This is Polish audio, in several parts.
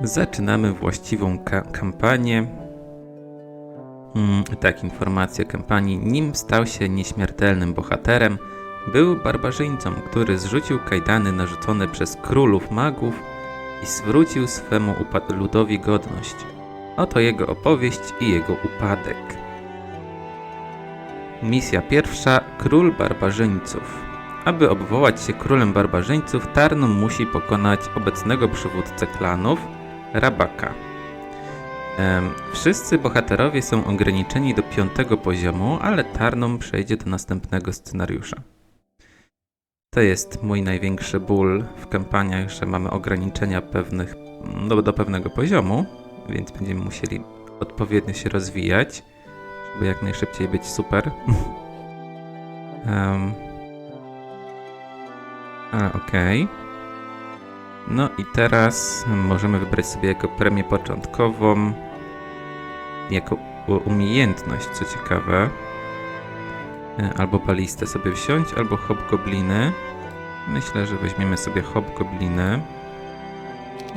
Zaczynamy właściwą ka- kampanię. Mm, tak, informacja o kampanii. Nim stał się nieśmiertelnym bohaterem, był barbarzyńcą, który zrzucił kajdany narzucone przez królów magów i zwrócił swemu ludowi godność. Oto jego opowieść i jego upadek. Misja pierwsza: Król Barbarzyńców. Aby obwołać się królem barbarzyńców, Tarnum musi pokonać obecnego przywódcę klanów, Rabaka. Wszyscy bohaterowie są ograniczeni do piątego poziomu, ale Tarnum przejdzie do następnego scenariusza. To jest mój największy ból w kampaniach, że mamy ograniczenia pewnych, do, do pewnego poziomu, więc będziemy musieli odpowiednio się rozwijać, żeby jak najszybciej być super. A, okej. No i teraz możemy wybrać sobie jako premię początkową, jako umiejętność, co ciekawe. E, Albo balistę sobie wziąć, albo hobgobliny. Myślę, że weźmiemy sobie hobgobliny.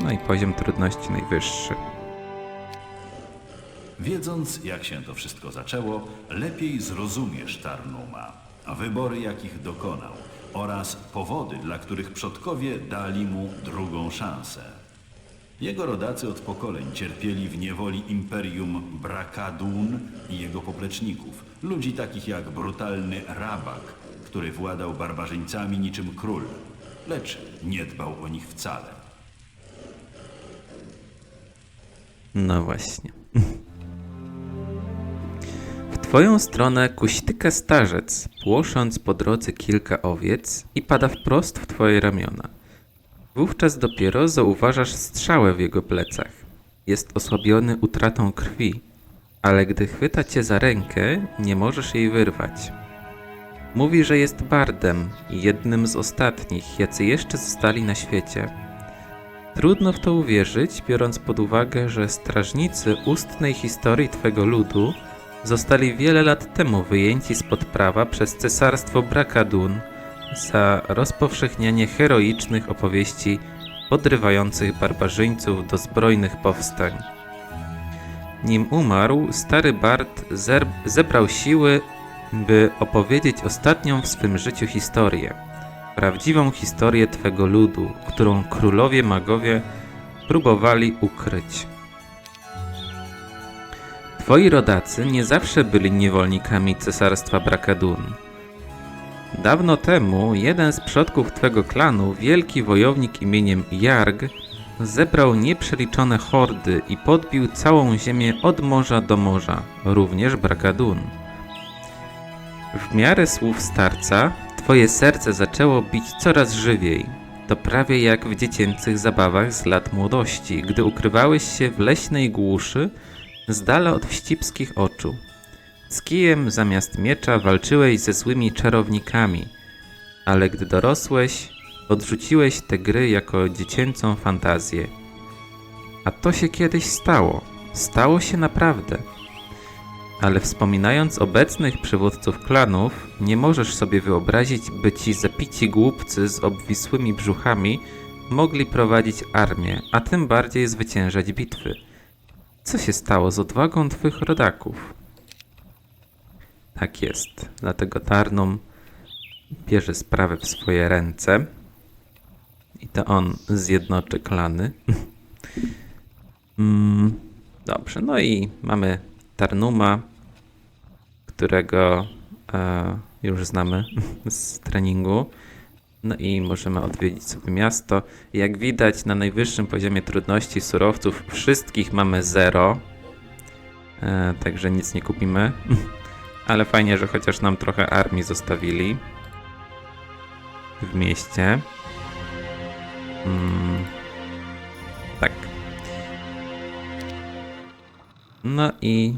No i poziom trudności najwyższy. Wiedząc, jak się to wszystko zaczęło, lepiej zrozumiesz Tarnuma, wybory, jakich dokonał oraz powody, dla których przodkowie dali mu drugą szansę. Jego rodacy od pokoleń cierpieli w niewoli imperium Brakadun i jego popleczników, ludzi takich jak brutalny Rabak, który władał barbarzyńcami niczym król, lecz nie dbał o nich wcale. No właśnie. Twoją stronę kuśtyka starzec, płosząc po drodze kilka owiec i pada wprost w twoje ramiona. Wówczas dopiero zauważasz strzałę w jego plecach. Jest osłabiony utratą krwi, ale gdy chwyta cię za rękę, nie możesz jej wyrwać. Mówi, że jest bardem jednym z ostatnich, jacy jeszcze zostali na świecie. Trudno w to uwierzyć, biorąc pod uwagę, że strażnicy ustnej historii Twego ludu zostali wiele lat temu wyjęci spod prawa przez cesarstwo Brakadun za rozpowszechnianie heroicznych opowieści podrywających barbarzyńców do zbrojnych powstań. Nim umarł, stary Bart zebrał siły, by opowiedzieć ostatnią w swym życiu historię prawdziwą historię Twego ludu, którą królowie magowie próbowali ukryć. Twoi rodacy nie zawsze byli niewolnikami cesarstwa Brakadun. Dawno temu jeden z przodków Twego klanu, wielki wojownik imieniem Jarg, zebrał nieprzeliczone hordy i podbił całą ziemię od morza do morza, również Brakadun. W miarę słów starca, twoje serce zaczęło bić coraz żywiej. To prawie jak w dziecięcych zabawach z lat młodości, gdy ukrywałeś się w leśnej głuszy, z dala od wścibskich oczu. Z kijem zamiast miecza walczyłeś ze złymi czarownikami, ale gdy dorosłeś, odrzuciłeś te gry jako dziecięcą fantazję. A to się kiedyś stało. Stało się naprawdę ale wspominając obecnych przywódców klanów, nie możesz sobie wyobrazić, by ci zapici głupcy z obwisłymi brzuchami mogli prowadzić armię, a tym bardziej zwyciężać bitwy. Co się stało z odwagą twych rodaków? Tak jest, dlatego Tarnum bierze sprawę w swoje ręce i to on zjednoczy klany. mm, dobrze, no i mamy Tarnuma, którego e, już znamy z treningu. No i możemy odwiedzić sobie miasto. Jak widać, na najwyższym poziomie trudności surowców wszystkich mamy 0. E, także nic nie kupimy. Ale fajnie, że chociaż nam trochę armii zostawili w mieście. Mm, tak. No i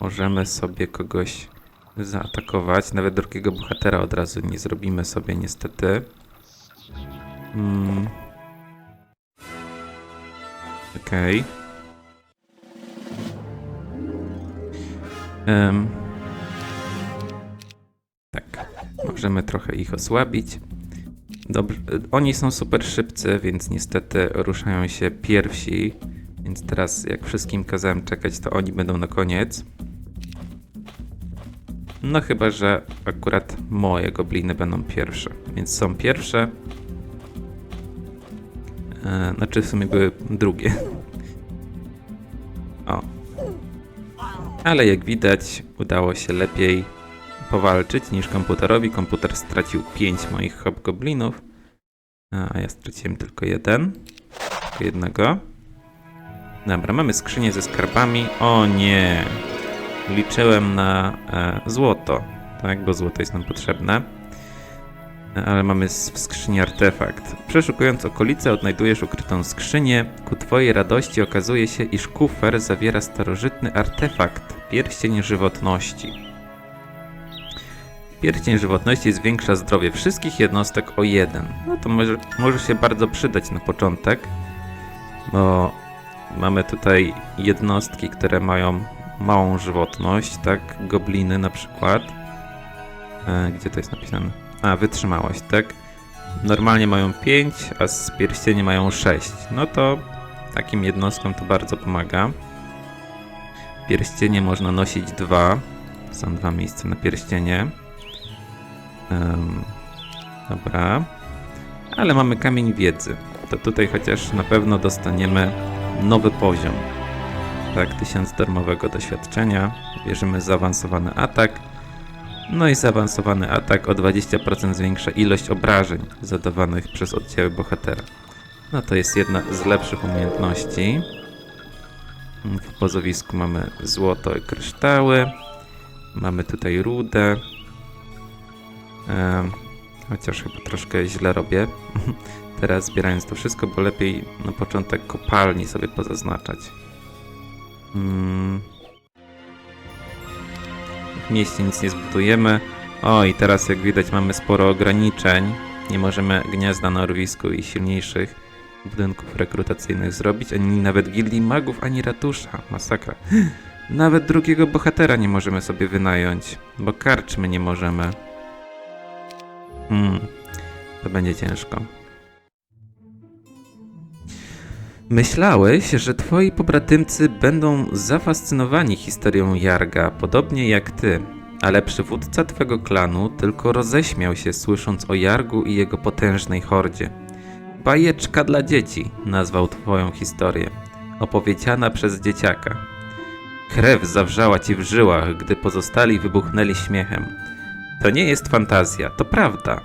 możemy sobie kogoś zaatakować. Nawet drugiego bohatera od razu nie zrobimy sobie niestety. Mm. Okej. Em. Tak. Możemy trochę ich osłabić. Dobrze. Oni są super szybcy, więc niestety ruszają się pierwsi Więc teraz, jak wszystkim kazałem czekać, to oni będą na koniec. No chyba, że akurat moje gobliny będą pierwsze. Więc są pierwsze. E, znaczy w sumie były drugie. O. Ale jak widać, udało się lepiej powalczyć niż komputerowi. Komputer stracił 5 moich hobgoblinów, a ja straciłem tylko jeden. Tylko jednego. Dobra, mamy skrzynię ze skarbami. O nie! Liczyłem na e, złoto, tak? Bo złoto jest nam potrzebne. Ale mamy w skrzyni artefakt. Przeszukując okolice, odnajdujesz ukrytą skrzynię. Ku twojej radości okazuje się, iż kufer zawiera starożytny artefakt pierścień żywotności. Pierścień żywotności zwiększa zdrowie wszystkich jednostek o jeden. No to może, może się bardzo przydać na początek, bo mamy tutaj jednostki, które mają małą żywotność, tak? Gobliny na przykład. E, gdzie to jest napisane? A, wytrzymałość, tak? Normalnie mają 5, a z pierścienie mają 6. No to takim jednostkom to bardzo pomaga. Pierścienie można nosić dwa. Są dwa miejsca na pierścienie. Em, dobra. Ale mamy kamień wiedzy. To tutaj chociaż na pewno dostaniemy nowy poziom. Tak, 1000 darmowego doświadczenia. Bierzemy zaawansowany atak. No i zaawansowany atak o 20% zwiększa ilość obrażeń zadawanych przez oddziały bohatera. No to jest jedna z lepszych umiejętności. W pozowisku mamy złoto i kryształy. Mamy tutaj rudę. Em, chociaż chyba troszkę źle robię. Teraz zbierając to wszystko, bo lepiej na początek kopalni sobie pozaznaczać. Mm. Mieście nic nie zbudujemy. O, i teraz jak widać mamy sporo ograniczeń. Nie możemy gniazda na urwisku i silniejszych budynków rekrutacyjnych zrobić, ani nawet gildii magów, ani ratusza. Masakra. Nawet drugiego bohatera nie możemy sobie wynająć, bo karczmy nie możemy. Hmm, to będzie ciężko. Myślałeś, że twoi pobratymcy będą zafascynowani historią Jarga, podobnie jak ty, ale przywódca twego klanu tylko roześmiał się słysząc o Jargu i jego potężnej hordzie. Bajeczka dla dzieci nazwał twoją historię, opowiedziana przez dzieciaka. Krew zawrzała ci w żyłach, gdy pozostali wybuchnęli śmiechem. To nie jest fantazja, to prawda.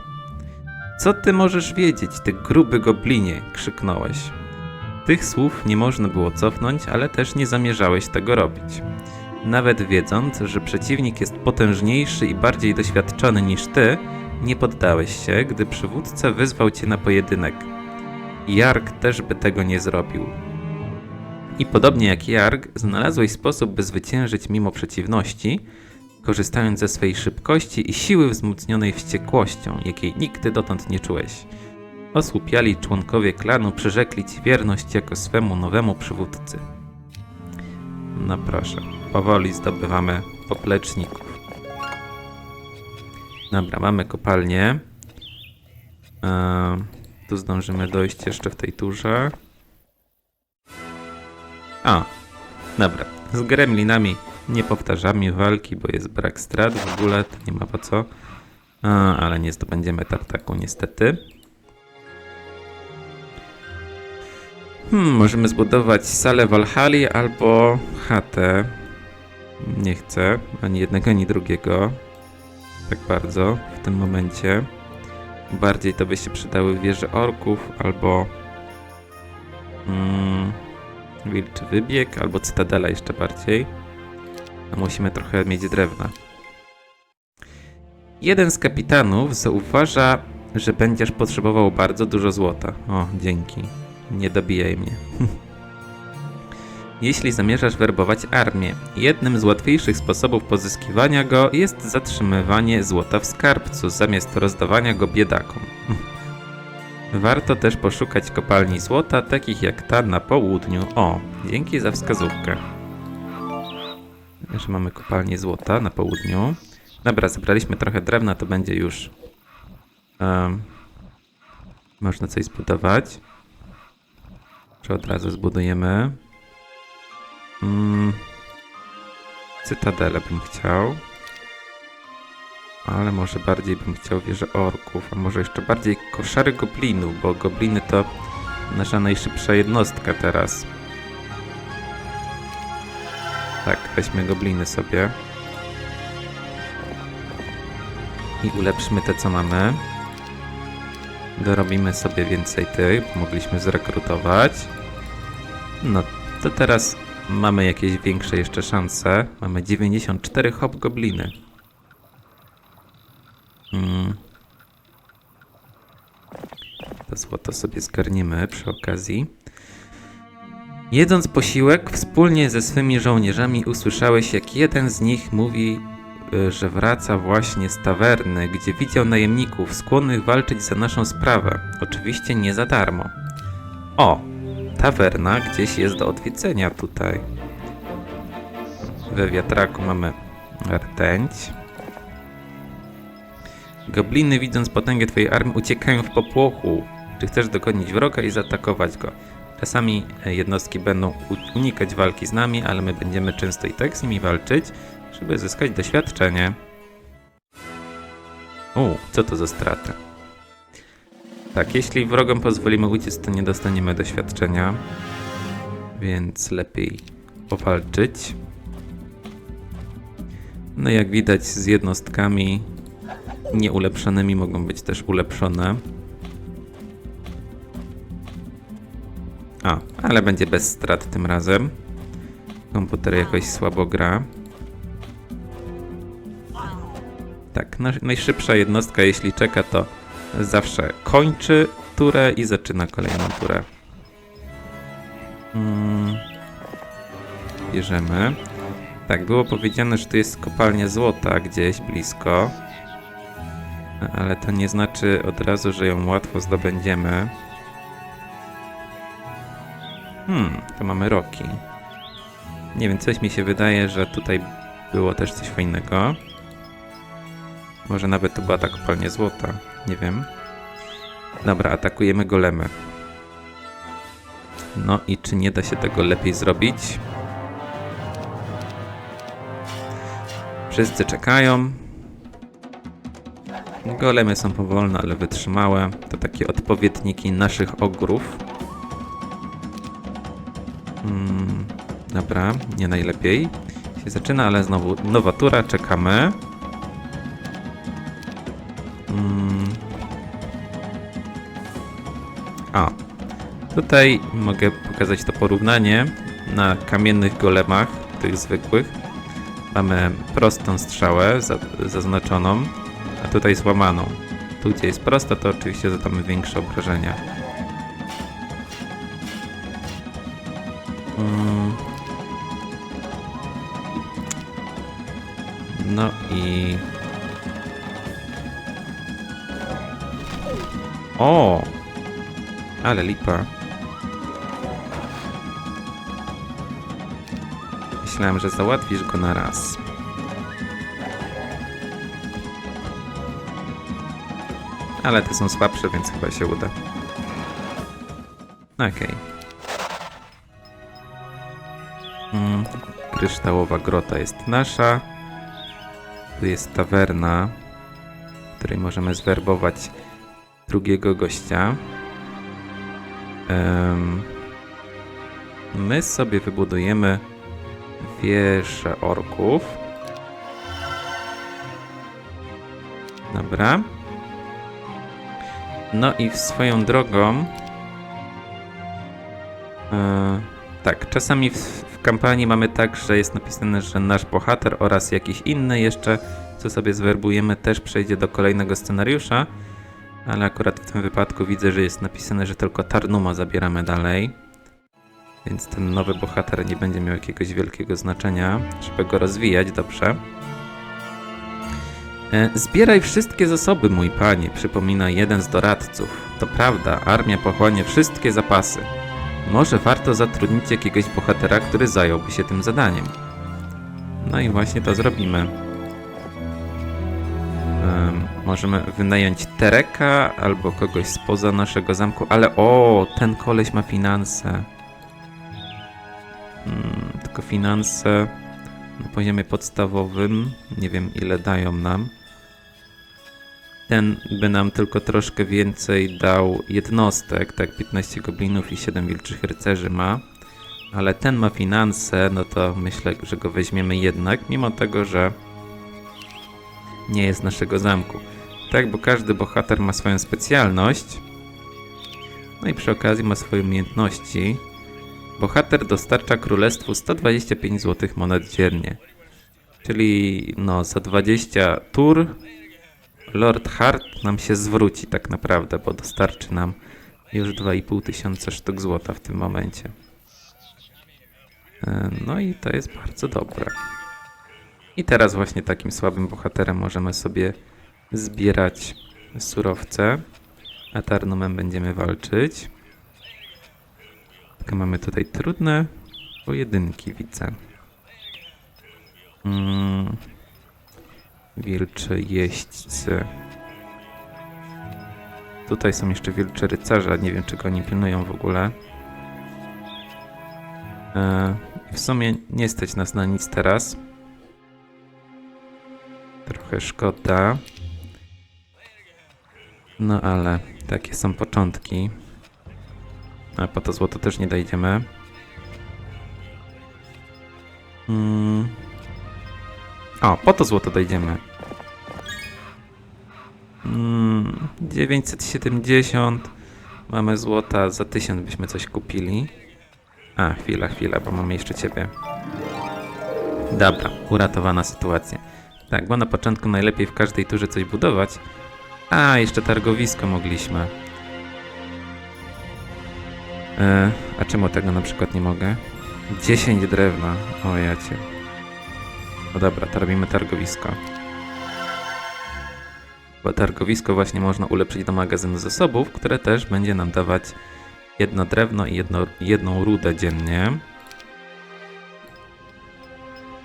Co ty możesz wiedzieć, ty gruby goblinie? krzyknąłeś. Tych słów nie można było cofnąć, ale też nie zamierzałeś tego robić. Nawet wiedząc, że przeciwnik jest potężniejszy i bardziej doświadczony niż ty, nie poddałeś się, gdy przywódca wyzwał cię na pojedynek. Jark też by tego nie zrobił. I podobnie jak Jarg, znalazłeś sposób, by zwyciężyć mimo przeciwności, korzystając ze swej szybkości i siły wzmocnionej wściekłością, jakiej nigdy dotąd nie czułeś. Osłupiali członkowie klanu przyrzekli ci wierność jako swemu nowemu przywódcy. No proszę, powoli zdobywamy popleczników. Dobra, mamy kopalnię. Eee, tu zdążymy dojść jeszcze w tej turze. A, dobra. Z gremlinami nie powtarzamy walki, bo jest brak strat w ogóle, to nie ma po co. A, ale nie zdobędziemy tartaku niestety. Hmm, możemy zbudować salę Walhali albo chatę. Nie chcę ani jednego, ani drugiego. Tak bardzo w tym momencie. Bardziej to by się przydały wieże orków albo mm, wilczy wybieg, albo cytadela jeszcze bardziej. A musimy trochę mieć drewna. Jeden z kapitanów zauważa, że będziesz potrzebował bardzo dużo złota. O, dzięki. Nie dobijaj mnie. Jeśli zamierzasz werbować armię, jednym z łatwiejszych sposobów pozyskiwania go jest zatrzymywanie złota w skarbcu zamiast rozdawania go biedakom. Warto też poszukać kopalni złota, takich jak ta na południu. O, dzięki za wskazówkę. Że mamy kopalnię złota na południu. Dobra, zebraliśmy trochę drewna, to będzie już. em, można coś zbudować. Czy od razu zbudujemy? Mm, cytadelę bym chciał. Ale może bardziej bym chciał wieżę orków, a może jeszcze bardziej koszary goblinów, bo gobliny to nasza najszybsza jednostka teraz. Tak, weźmy gobliny sobie. I ulepszymy te, co mamy. Dorobimy sobie więcej tych, bo mogliśmy zrekrutować. No, to teraz mamy jakieś większe jeszcze szanse. Mamy 94 hobgobliny. Mm. To złoto sobie zgarniemy przy okazji. Jedząc posiłek, wspólnie ze swymi żołnierzami usłyszałeś, jak jeden z nich mówi, że wraca właśnie z tawerny, gdzie widział najemników skłonnych walczyć za naszą sprawę. Oczywiście nie za darmo. O, tawerna gdzieś jest do odwiedzenia tutaj. We wiatraku mamy rtęć. Gobliny, widząc potęgę twojej armii, uciekają w popłochu. Czy chcesz dogonić wroga i zaatakować go? Czasami e, jednostki będą unikać walki z nami, ale my będziemy często i tak z nimi walczyć, żeby zyskać doświadczenie. U, co to za straty? Tak, jeśli wrogom pozwolimy uciec, to nie dostaniemy doświadczenia, więc lepiej powalczyć. No jak widać z jednostkami nieulepszonymi mogą być też ulepszone. A, ale będzie bez strat tym razem. Komputer jakoś słabo gra. Tak, na- najszybsza jednostka, jeśli czeka, to zawsze kończy turę i zaczyna kolejną turę. Mm. Bierzemy. Tak, było powiedziane, że tu jest kopalnia złota gdzieś blisko. Ale to nie znaczy od razu, że ją łatwo zdobędziemy. Hmm, to mamy roki. Nie wiem, coś mi się wydaje, że tutaj było też coś fajnego. Może nawet to była ta kopalnia złota. Nie wiem. Dobra, atakujemy golemy. No i czy nie da się tego lepiej zrobić? Wszyscy czekają. Golemy są powolne, ale wytrzymałe. To takie odpowiedniki naszych ogrów. Mm, dobra, nie najlepiej. Się zaczyna, ale znowu nowa tura, czekamy. A, tutaj mogę pokazać to porównanie na kamiennych golemach, tych zwykłych. Mamy prostą strzałę za, zaznaczoną, a tutaj złamaną. Tu, gdzie jest prosta, to oczywiście zadamy większe obrażenia. Mm. No i... O! Ale lipa. Myślałem, że załatwisz go na raz. Ale te są słabsze, więc chyba się uda. Okej. Mm, kryształowa grota jest nasza. Tu jest tawerna, w której możemy zwerbować drugiego gościa. My sobie wybudujemy wieżę orków. Dobra. No i swoją drogą. E, tak, czasami w, w kampanii mamy tak, że jest napisane, że nasz bohater oraz jakiś inny jeszcze, co sobie zwerbujemy, też przejdzie do kolejnego scenariusza. Ale akurat w tym wypadku widzę, że jest napisane, że tylko Tarnuma zabieramy dalej. Więc ten nowy bohater nie będzie miał jakiegoś wielkiego znaczenia, żeby go rozwijać dobrze. E, Zbieraj wszystkie zasoby, mój panie, przypomina jeden z doradców. To prawda, armia pochłania wszystkie zapasy. Może warto zatrudnić jakiegoś bohatera, który zająłby się tym zadaniem. No i właśnie to zrobimy. Em, możemy wynająć Tereka albo kogoś spoza naszego zamku, ale o, ten koleś ma finanse. Mm, tylko tylko finanse na poziomie podstawowym. Nie wiem ile dają nam. Ten by nam tylko troszkę więcej dał jednostek, tak 15 goblinów i 7 wilczych rycerzy ma. Ale ten ma finanse, no to myślę, że go weźmiemy jednak, mimo tego, że nie jest naszego zamku. Tak, bo każdy bohater ma swoją specjalność. No i przy okazji ma swoje umiejętności. Bohater dostarcza królestwu 125 złotych monet dziennie. Czyli no za 20 tur Lord Hart nam się zwróci tak naprawdę, bo dostarczy nam już 2,5 tysiąca sztuk złota w tym momencie. E, No i to jest bardzo dobre. I teraz właśnie takim słabym bohaterem możemy sobie zbierać surowce. A Tarnumem będziemy walczyć. Tylko mamy tutaj trudne pojedynki, widzę. Mm. Wilczy jeźdźcy. Tutaj są jeszcze wilczy rycerze, nie wiem czego oni pilnują w ogóle. E, w sumie nie stać nas na nic teraz. Trochę szkoda. No ale takie są początki. A po to złoto też nie dojdziemy. Mm. O, po to złoto dojdziemy. Mm, 970. Mamy złota, za 1000 byśmy coś kupili. A, chwila, chwila, bo mamy jeszcze ciebie. Dobra, uratowana sytuacja. Tak, bo na początku najlepiej w każdej turze coś budować. A, jeszcze targowisko mogliśmy. E, a czemu tego na przykład nie mogę? 10 drewna. O ja cię. No dobra, to robimy targowisko. Bo targowisko właśnie można ulepszyć do magazynu zasobów, które też będzie nam dawać jedno drewno i jedno, jedną rudę dziennie.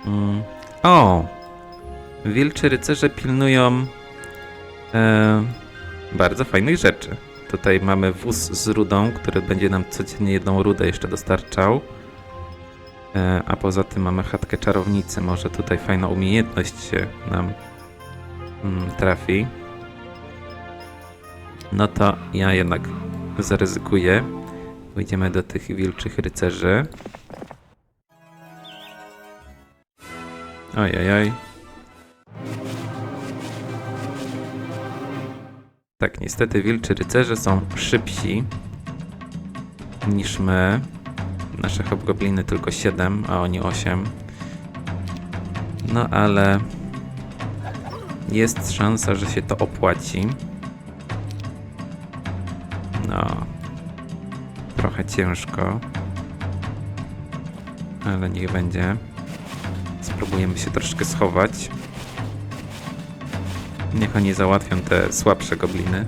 Mm. O! Wilczy rycerze pilnują e, bardzo fajnych rzeczy. Tutaj mamy wóz z rudą, który będzie nam codziennie jedną rudę jeszcze dostarczał. E, a poza tym mamy chatkę czarownicy. Może tutaj fajna umiejętność się nam mm, trafi. No to ja jednak zaryzykuję. Pójdziemy do tych wilczych rycerzy. Oj, oj, oj. Tak, niestety wilczy rycerze są szybsi niż my. Nasze hobgobliny tylko 7, a oni 8. No ale jest szansa, że się to opłaci. No. Trochę ciężko. Ale niech będzie. Spróbujemy się troszkę schować. Niech oni załatwią te słabsze gobliny.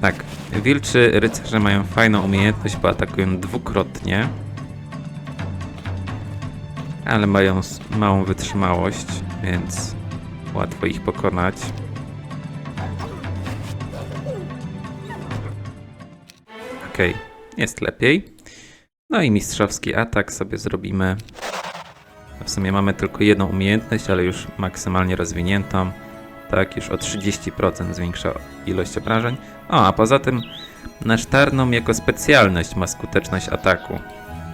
Tak, wilczy rycerze mają fajną umiejętność, bo atakują dwukrotnie. Ale mają małą wytrzymałość, więc łatwo ich pokonać. Okej, jest lepiej. No i mistrzowski atak sobie zrobimy. W sumie mamy tylko jedną umiejętność, ale już maksymalnie rozwiniętą. Tak, już o 30% zwiększa ilość obrażeń. O, a poza tym nasz Tarnum jako specjalność ma skuteczność ataku.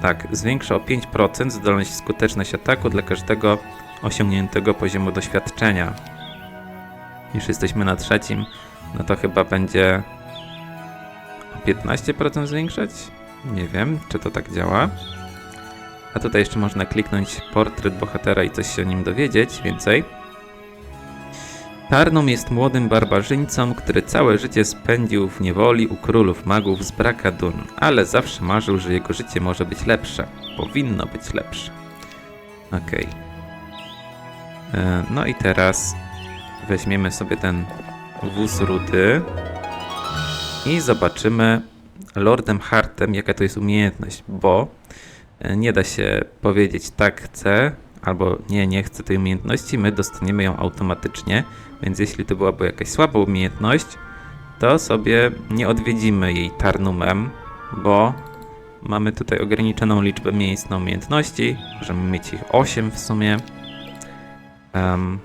Tak, zwiększa o 5% zdolność skuteczność ataku dla każdego osiągniętego poziomu doświadczenia. Już jesteśmy na trzecim, no to chyba będzie o 15% zwiększać? Nie wiem, czy to tak działa. A tutaj jeszcze można kliknąć portret bohatera i coś się o nim dowiedzieć więcej. Tarnum jest młodym barbarzyńcą, który całe życie spędził w niewoli u królów magów z Brakadun, ale zawsze marzył, że jego życie może być lepsze. Powinno być lepsze. Okej. E, No i teraz weźmiemy sobie ten wóz rudy i zobaczymy Lordem Hartem, jaka to jest umiejętność, bo e, nie da się powiedzieć tak chcę, albo nie, nie chcę tej umiejętności, my dostaniemy ją automatycznie, więc jeśli to byłaby jakaś słaba umiejętność, to sobie nie odwiedzimy jej Tarnumem, bo mamy tutaj ograniczoną liczbę miejsc na umiejętności. Możemy mieć ich 8 w sumie. Em,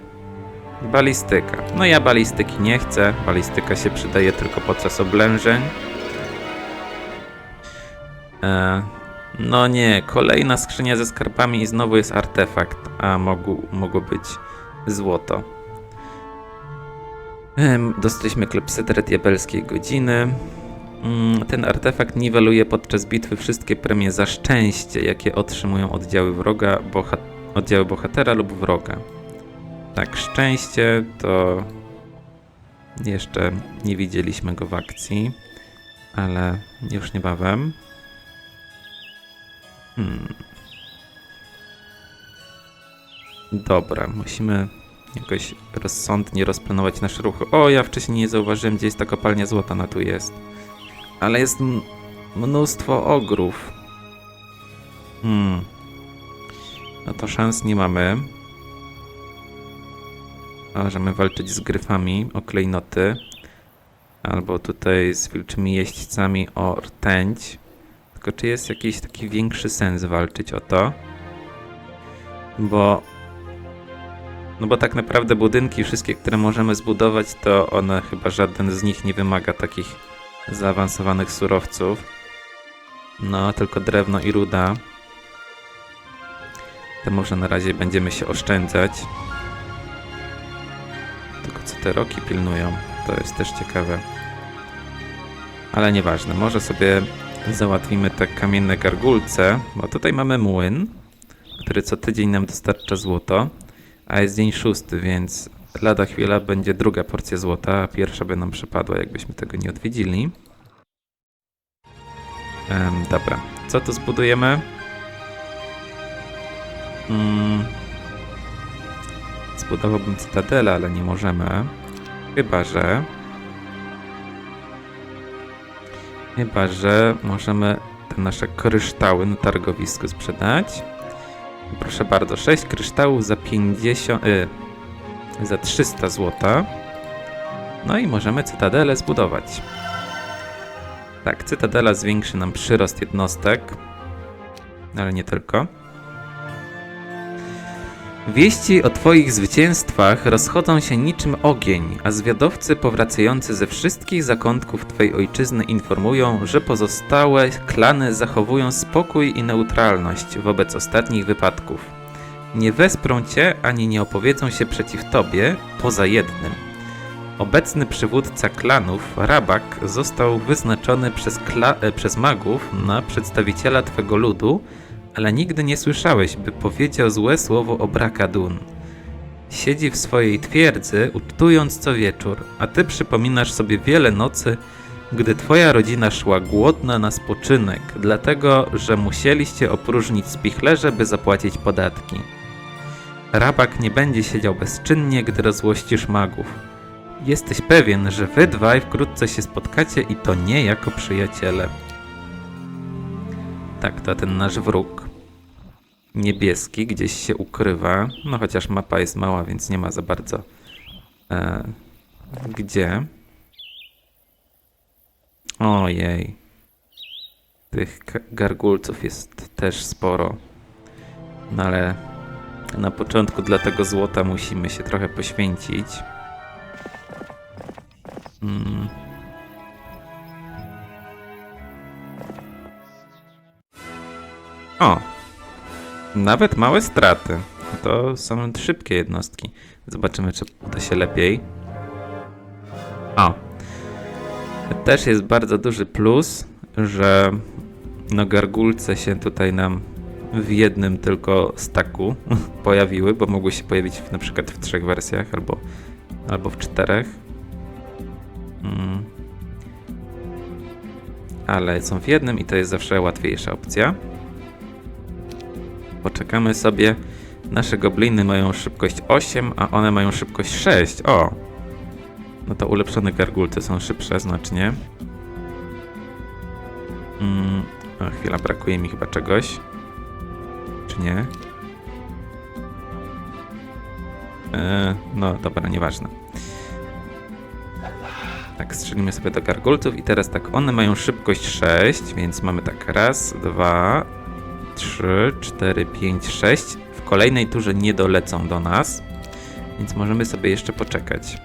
balistyka. No ja balistyki nie chcę. Balistyka się przydaje tylko podczas oblężeń. E, no nie, kolejna skrzynia ze skarbami i znowu jest artefakt, a mogło, mogło być złoto. Dostaliśmy klepsydrę diabelskiej godziny. Mm, Ten artefakt niweluje podczas bitwy wszystkie premie za szczęście, jakie otrzymują oddziały wroga, boha oddziały bohatera lub wroga. Tak, szczęście to jeszcze nie widzieliśmy go w akcji, ale już niebawem. Hmm. Dobra, musimy jakoś rozsądnie rozplanować nasze ruchy. O, ja wcześniej nie zauważyłem, gdzie jest ta kopalnia złota, ona tu jest. Ale jest mnóstwo ogrów. Hmm. No to szans nie mamy. Możemy walczyć z gryfami o klejnoty. Albo tutaj z wilczymi jeźdźcami o rtęć. Tylko czy jest jakiś taki większy sens walczyć o to? Bo no bo tak naprawdę budynki wszystkie, które możemy zbudować, to one chyba żaden z nich nie wymaga takich zaawansowanych surowców. No, tylko drewno i ruda. To może na razie będziemy się oszczędzać. Tylko co te roki pilnują, to jest też ciekawe. Ale nieważne, może sobie załatwimy te kamienne gargulce, bo tutaj mamy młyn, który co tydzień nam dostarcza złoto. A jest dzień szósty, więc lada chwila będzie druga porcja złota, a pierwsza by nam przypadła, jakbyśmy tego nie odwiedzili. Em, dobra, co tu zbudujemy? Mm. Zbudowałbym cytadelę, ale nie możemy. Chyba, że... Chyba, że możemy te nasze kryształy na targowisku sprzedać. Proszę bardzo, 6 kryształów za 50. Y, za 300 złota. No i możemy cytadelę zbudować. Tak, cytadela zwiększy nam przyrost jednostek. Ale nie tylko. Wieści o Twoich zwycięstwach rozchodzą się niczym ogień, a zwiadowcy powracający ze wszystkich zakątków Twojej ojczyzny informują, że pozostałe klany zachowują spokój i neutralność wobec ostatnich wypadków. Nie wesprą Cię ani nie opowiedzą się przeciw Tobie, poza jednym. Obecny przywódca klanów, Rabak, został wyznaczony przez, e, przez magów na przedstawiciela Twego ludu, ale nigdy nie słyszałeś, by powiedział złe słowo o Brakadun. Siedzi w swojej twierdzy, uctując co wieczór, a ty przypominasz sobie wiele nocy, gdy twoja rodzina szła głodna na spoczynek, dlatego że musieliście opróżnić spichlerze, by zapłacić podatki. Rabak nie będzie siedział bezczynnie, gdy rozłościsz magów. Jesteś pewien, że wy dwaj wkrótce się spotkacie i to nie jako przyjaciele. Tak, to ten nasz wróg. Niebieski gdzieś się ukrywa. No chociaż mapa jest mała, więc nie ma za bardzo e, gdzie. Ojej. Tych gargulców jest też sporo. No ale na początku dla tego złota musimy się trochę poświęcić. Mm. O! Nawet małe straty. To są szybkie jednostki. Zobaczymy, czy uda się lepiej. O! Też jest bardzo duży plus, że no gargulce się tutaj nam w jednym tylko staku pojawiły, bo mogły się pojawić w, na przykład w trzech wersjach albo, albo w czterech. Mm. Ale są w jednym i to jest zawsze łatwiejsza opcja. Poczekamy sobie. Nasze gobliny mają szybkość 8, a one mają szybkość 6. O! No to ulepszone gargulce są szybsze znacznie. Mm, o, chwila, brakuje mi chyba czegoś. Czy nie? E, no dobra, nieważne. Tak, strzelimy sobie do gargulców i teraz tak, one mają szybkość 6, więc mamy tak raz, dwa, trzy, cztery, pięć, sześć. W kolejnej turze nie dolecą do nas, więc możemy sobie jeszcze poczekać.